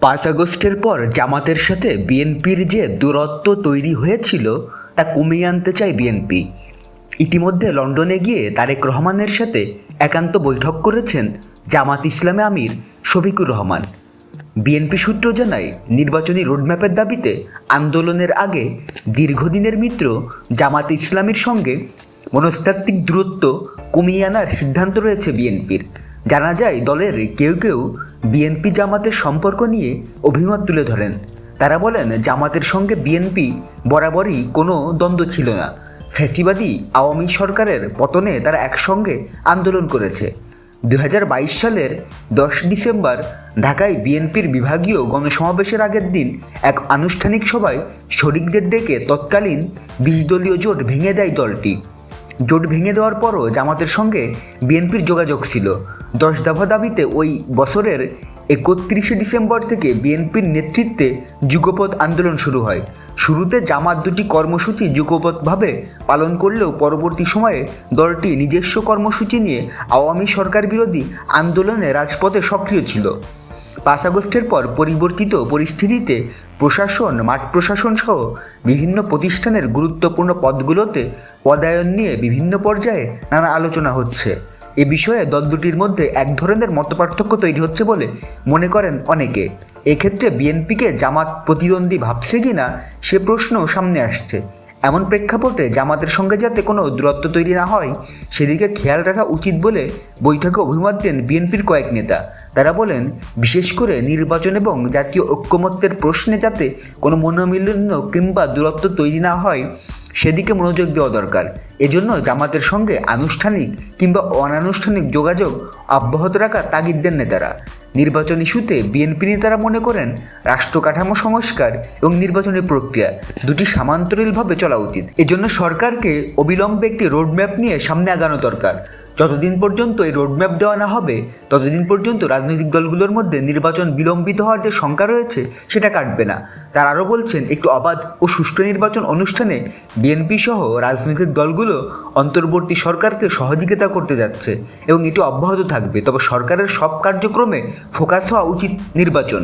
পাঁচ আগস্টের পর জামাতের সাথে বিএনপির যে দূরত্ব তৈরি হয়েছিল, তা কমিয়ে আনতে চায় বিএনপি। ইতিমধ্যে লন্ডনে গিয়ে তারেক রহমানের সাথে একান্ত বৈঠক করেছেন জামাত ইসলামে আমির শফিকুর রহমান। বিএনপি সূত্র জানায়, নির্বাচনী রোডম্যাপের দাবিতে আন্দোলনের আগে দীর্ঘদিনের মিত্র জামাত ইসলামীর সঙ্গে মনস্তাত্ত্বিক দূরত্ব কমিয়ে আনার সিদ্ধান্ত রয়েছে বিএনপির। জানা যায়, দলের কেউ কেউ বিএনপি জামাতের সম্পর্ক নিয়ে অভিমত তুলে ধরেন। তারা বলেন, জামাতের সঙ্গে বিএনপি বরাবরই কোনো দ্বন্দ্ব ছিল না। ফ্যাসিবাদী আওয়ামী সরকারের পতনে তারা একসঙ্গে আন্দোলন করেছে। দু হাজার বাইশ সালের দশ ডিসেম্বর ঢাকায় বিএনপির বিভাগীয় গণসমাবেশের আগের দিন এক আনুষ্ঠানিক সভায় শরিকদের ডেকে তৎকালীন বিশ দলীয় জোট ভেঙে দেয় দলটি। জোট ভেঙে দেওয়ার পরও জামাতের সঙ্গে বিএনপির যোগাযোগ ছিল। দশ দফা দাবিতে ওই বছরের একত্রিশে ডিসেম্বর থেকে বিএনপির নেতৃত্বে যুগপথ আন্দোলন শুরু হয়। শুরুতে জামাত দুটি কর্মসূচি যুগপথভাবে পালন করলেও পরবর্তী সময়ে দলটি নিজস্ব কর্মসূচি নিয়ে আওয়ামী সরকার বিরোধী আন্দোলনে রাজপথে সক্রিয় ছিল। পাঁচ আগস্টের পর পরিবর্তিত পরিস্থিতিতে প্রশাসন, মাঠ প্রশাসন সহ বিভিন্ন প্রতিষ্ঠানের গুরুত্বপূর্ণ পদগুলোতে পদায়ন নিয়ে বিভিন্ন পর্যায়ে নানা আলোচনা হচ্ছে। এ বিষয়ে দল দুটির মধ্যে এক ধরনের মতপার্থক্য তৈরি হচ্ছে বলে মনে করেন অনেকে। এক্ষেত্রে বিএনপিকে জামাত প্রতিদ্বন্দ্বী ভাবছে কিনা সে প্রশ্নও সামনে আসছে। এমন প্রেক্ষাপটে জামাতের সঙ্গে যাতে কোনো দূরত্ব তৈরি না হয়, সেদিকে খেয়াল রাখা উচিত বলে বৈঠকে অভিমত দেন বিএনপির কয়েক নেতা। তারা বলেন, বিশেষ করে নির্বাচন এবং জাতীয় ঐক্যমত্যের প্রশ্নে যাতে কোনো মনোমিলন্য কিংবা দূরত্ব তৈরি না হয়, সেদিকে মনোযোগ দেওয়া দরকার। এজন্য জামাতের সঙ্গে আনুষ্ঠানিক কিংবা অনানুষ্ঠানিক যোগাযোগ অব্যাহত রাখা তাগিদ দেন নেতারা। নির্বাচন ইস্যুতে বিএনপি নেতারা মনে করেন রাষ্ট্র কাঠামো সংস্কার এবং নির্বাচনী প্রক্রিয়া দুটি সামান্তরিলভাবে চলা উচিত এজন্য সরকারকে অবিলম্বে একটি রোডম্যাপ নিয়ে সামনে আগানো দরকার। যতদিন পর্যন্ত এই রোডম্যাপ দেওয়া না হবে, ততদিন পর্যন্ত রাজনৈতিক দলগুলোর মধ্যে নির্বাচন বিলম্বিত হওয়ার যে শঙ্কা রয়েছে, সেটা কাটবে না। তারা আরও বলছেন, একটু অবাধ ও সুষ্ঠু নির্বাচন অনুষ্ঠানে বিএনপি সহ রাজনৈতিক দলগুলো অন্তর্বর্তী সরকারকে সহযোগিতা করতে যাচ্ছে এবং এটি অব্যাহত থাকবে। তবে সরকারের সব কার্যক্রমে ফোকাস হওয়া উচিত নির্বাচন।